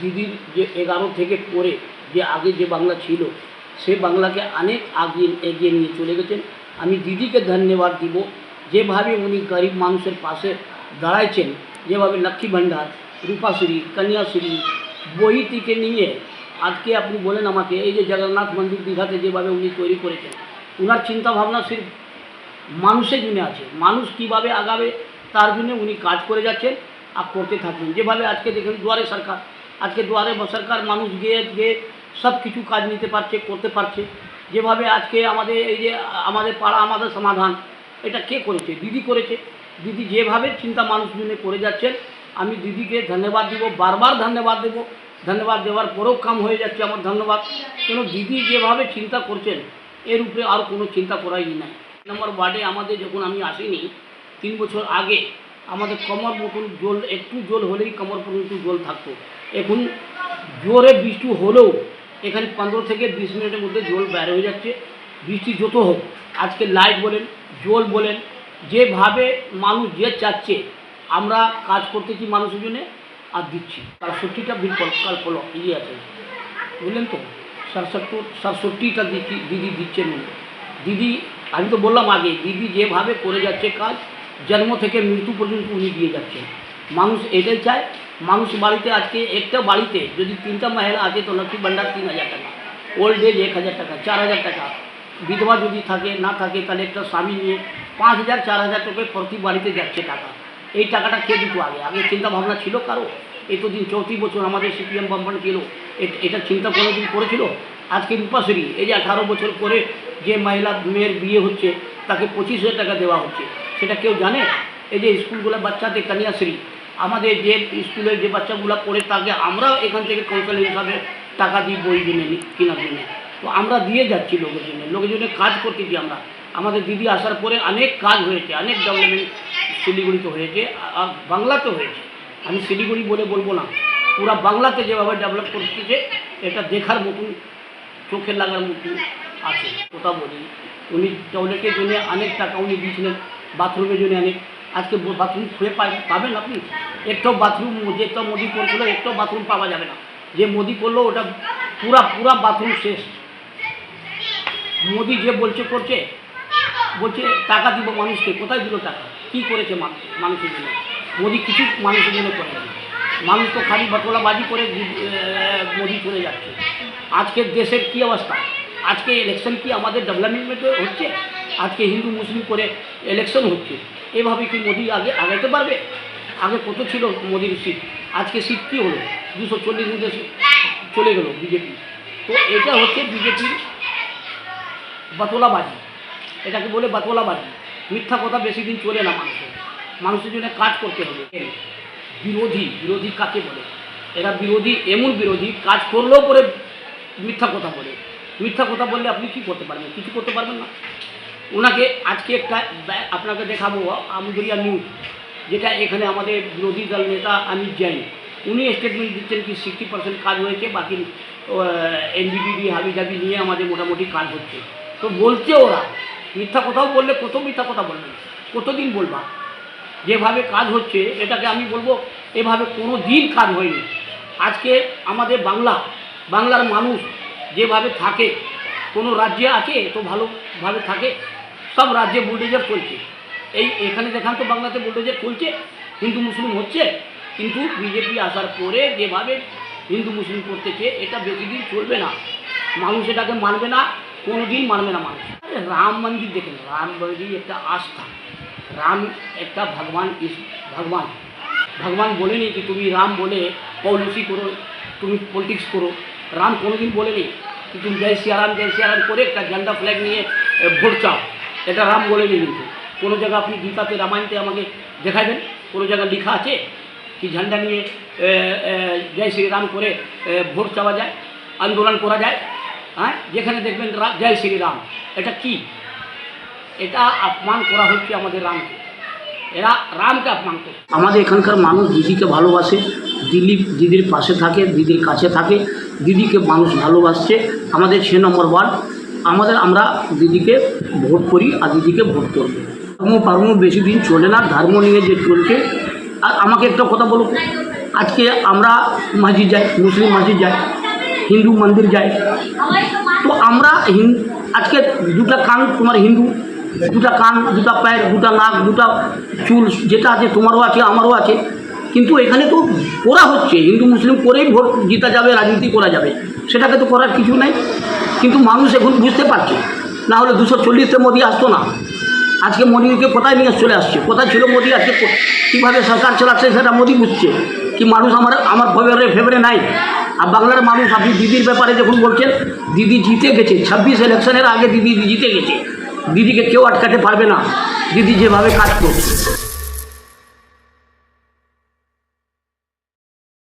দিদির যে এগারো থেকে পরে যে আগে যে বাংলা ছিল, সে বাংলাকে অনেক আগে এগিয়ে নিয়ে চলে গেছেন। আমি দিদিকে ধন্যবাদ দিব। যেভাবে উনি গরিব মানুষের পাশে দাঁড়াইছেন, যেভাবে লক্ষ্মী ভাণ্ডার, রূপাশ্রী, কন্যাশ্রী বই থেকে নিয়ে, আজকে আপনি বলেন আমাকে, এই যে জগন্নাথ মন্দির দীঘাতে যেভাবে উনি তৈরি করেছেন ওনার চিন্তা ভাবনা সির্ফ মানুষের জন্য আছে। মানুষ কীভাবে আগাবে, তার জন্য উনি কাজ করে যাচ্ছেন আর করতে থাকবেন। যেভাবে আজকে দেখেন দুয়ারে সরকার আজকে দুয়ারে ব- সরকার মানুষ গিয়ে গিয়ে সব কিছু কাজ নিতে পারছে, করতে পারছে। যেভাবে আজকে আমাদের এই যে, আমাদের পাড়া, আমাদের সমাধান, এটা কে করেছে? দিদি করেছে। দিদি যেভাবে চিন্তা মানুষ জন্য করে যাচ্ছেন, আমি দিদিকে ধন্যবাদ দিব, বারবার ধন্যবাদ দেব। ধন্যবাদ দেওয়ার পরেও কাম হয়ে যাচ্ছে আমার ধন্যবাদ। কেন দিদি যেভাবে চিন্তা করছেন, এর উপরে আর কোনো চিন্তা করাই নাই। নম্বর ওয়ার্ডে আমাদের যখন আমি আসিনি, তিন বছর আগে, আমাদের কমর মতন জল, একটু জল হলেই কমর পর্যন্ত জল থাকতো। এখন জোরে বৃষ্টি হলেও এখানে পনেরো থেকে বিশ মিনিটের মধ্যে জল বের হয়ে যাচ্ছে। বৃষ্টি যত হোক, আজকে লাইট বলেন, জল বলেন, যেভাবে মানুষ যে চাচ্ছে, আমরা কাজ করতেছি মানুষের জন্য? আর দিচ্ছি তার সত্যিটা বিকল্প ইয়ে আছে। বুঝলেন তো? সাতসত্তর সাতষট্টিটা দিচ্ছি দিদি দিচ্ছেন দিদি, আমি তো বললাম আগে, দিদি যেভাবে করে যাচ্ছে কাজ, জন্ম থেকে মৃত্যু পর্যন্ত উনি দিয়ে যাচ্ছেন। মানুষ এটাই চায় মানুষ বাড়িতে আজকে, একটা বাড়িতে যদি তিনটা মহিলা আছে, তো লক্ষ্মী ভাণ্ডার তিন হাজার টাকা। ওল্ড এজ এক হাজার টাকা, চার হাজার টাকা। বিধবা যদি থাকে, না থাকে, তাহলে একটা স্বামী নিয়ে পাঁচ হাজার, চার হাজার টাকা প্রতি বাড়িতে যাচ্ছে টাকা। এই টাকাটা কে দিত আগে? আগে চিন্তা ভাবনা ছিল কারও? এতদিন চৌত্রিশ বছর আমাদের সিপিএম বামফ্রন্ট ছিল এটা চিন্তা কোনোদিন করেছিল? আজকে রূপাশ্রী, এই যে আঠারো বছর পরে যে মহিলা, মেয়ের বিয়ে হচ্ছে, তাকে পঁচিশ হাজার টাকা দেওয়া হচ্ছে। সেটা কেউ জানে? এই যে স্কুলগুলো বাচ্চাদের কন্যাশ্রী আমাদের যে স্কুলের যে বাচ্চাগুলো পড়ে তাকে আমরাও এখান থেকে কাউন্সিলর হিসাবে টাকা দিই বই কিনে নিই কেনার জন্য। তো আমরা দিয়ে যাচ্ছি লোকের জন্য। লোকের জন্য কাজ করতেছি আমরা। আমাদের দিদি আসার পরে অনেক কাজ হয়েছে, অনেক ডেভেলপমেন্ট শিলিগুড়িতে হয়েছে আর বাংলাতে হয়েছে। আমি শিলিগুড়ি বলে বলব না, পুরা বাংলাতে যেভাবে ডেভেলপ করতেছে, এটা দেখার মতন, চোখে লাগার মতন আছে। কথা বলি, উনি টয়লেটের জন্য অনেক টাকা উনি দিয়েছিলেন বাথরুমের জন্য অনেক। আজকে বাথরুম খুঁজে পাবেন আপনি? একটাও বাথরুম যেটা মোদি করছিল একটাও বাথরুম পাওয়া যাবে না। যে মোদি করল, ওটা পুরা পুরা বাথরুম শেষ। মোদি যে বলছে, করছে, বলছে, টাকা দিব মানুষকে। কোথায় দিল টাকা? কী করেছে মানুষ, মানুষের জন্য? মোদি কিছু মানুষের জন্য করে না মানুষ তো খালি বটলাবাজি করে মোদি চলে যাচ্ছে। আজকের দেশের কী অবস্থা? আজকে ইলেকশন কি আমাদের ডেভেলপমেন্ট হচ্ছে? আজকে হিন্দু মুসলিম করে ইলেকশন হচ্ছে? এভাবে কি মোদি আগে আগাতে পারবে? আগে কত ছিল মোদির সিট আজকে সিট কী হলো? দুশো চল্লিশ মধ্যে চলে গেল বিজেপি তো এটা হচ্ছে বিজেপির বাতলাবাজি। এটাকে বলে বাতলাবাজি। মিথ্যা কথা বেশি দিন চলে না মানুষের। মানুষের জন্য কাজ করতে হবে। বিরোধী বিরোধী কাকে বলে? এরা বিরোধী, এমন বিরোধী, কাজ করলেও পরে মিথ্যা কথা বলে। মিথ্যা কথা বললে আপনি কি করতে পারবেন? কিছু করতে পারবেন না। ওনাকে আজকে একটা আপনাকে দেখাবো আমদরিয়া নিউজ যেটা এখানে আমাদের বিরোধী দল নেতা অমিত জৈন, উনি স্টেটমেন্ট দিচ্ছেন কি সিক্সটি পার্সেন্ট কাজ হয়েছে, বাকি এনবিডিডি হাবি জাবি নিয়ে আমাদের মোটামুটি কাজ হচ্ছে। তো বলছে ওরা, মিথ্যা কথাও বললে কত মিথ্যা কথা বলবেন কতদিন বলবা? যেভাবে কাজ হচ্ছে, এটাকে আমি বলব, এভাবে কোনো দিন কাজ হয়নি। আজকে আমাদের বাংলা, বাংলার মানুষ যেভাবে থাকে, কোনো রাজ্যে আছে, তো ভালোভাবে থাকে, সব রাজ্যে বুলডোজার চলছে। এই এখানে দেখান তো বাংলাতে বুলডোজার চলছে হিন্দু মুসলিম হচ্ছে, কিন্তু বিজেপি আসার পরে যেভাবে হিন্দু মুসলিম করতেছে, এটা বেশি দিন চলবে না। মানুষ এটাকে মানবে না কোনো দিন মানবে না মানুষ। রাম মন্দির দেখেন, রাম মন্দির একটা আস্থা। রাম একটা ভগবান ভগবান। ভগবান বলেনি কি তুমি রাম বলে পলিসি করো, তুমি পলিটিক্স করো। রাম কোনোদিন বলেনি। কি তুমি জয় সিয়ারাম জয় সিয়ারাম করে একটা ঝান্ডা ফ্ল্যাগ নিয়ে ভোট চাও। এটা রাম বলেনি কিন্তু। কোনো জায়গা আপনি গীতাতে রামায়ণতে আমাকে দেখাবেন কোনো জায়গায় লেখা আছে কি ঝান্ডা নিয়ে জয় শ্রীরাম করে ভোট চাওয়া যায়, আন্দোলন করা যায় হ্যাঁ? যেখানে দেখবেন জয় শ্রীরাম। এটা কি? এটা অপমান করা হচ্ছে আমাদের রামকে। এরা রামকে অপমান করে। আমাদের এখানকার মানুষ দিদিকে ভালোবাসে দিদি দিদির পাশে থাকে, দিদির কাছে থাকে, দিদিকে মানুষ ভালোবাসছে। আমাদের ছ নম্বর ওয়ার্ড আমাদের আমরা দিদিকে ভোট করি আর দিদিকে ভোট করব। ধর্ম পার্ম বেশি দিন চলে না, ধর্ম নিয়ে যে চলছে। আর আমাকে একটা কথা বলো, আজকে আমরা মসজিদ যাই, মুসলিম মসজিদ যাই, হিন্দু মন্দির যাই, তো আমরা আজকে দুটা কান তোমার হিন্দু, দুটা কান, দুটা পায়ের, দুটা নাক, দুটা চুল, যেটা আছে তোমারও আছে, আমারও আছে। কিন্তু এখানে তো করা হচ্ছে, হিন্দু, মুসলিম করেই ভোট জিতা যাবে, রাজনীতি করা যাবে, সেটাকে তো করার কিছু নেই। কিন্তু মানুষ এখন বুঝতে পারছে, না হলে দুশো চল্লিশে মোদি আসতো না। আজকে মোদীকে কোথায় নিয়ে চলে আসছে? কোথায় ছিল মোদী? আজকে কীভাবে সরকার চালাচ্ছে সেটা মোদী বুঝছে। কি মানুষ আমার আমার ফেভারে ফেভারে নাই? আর বাংলার মানুষ, আপনি দিদির ব্যাপারে যখন বলছেন, দিদি জিতে গেছে। ছাব্বিশ ইলেকশনের আগে দিদি জিতে গেছে। দিদিকে কেউ আটকাতে পারবে না। দিদি যেভাবে কাজ করছে।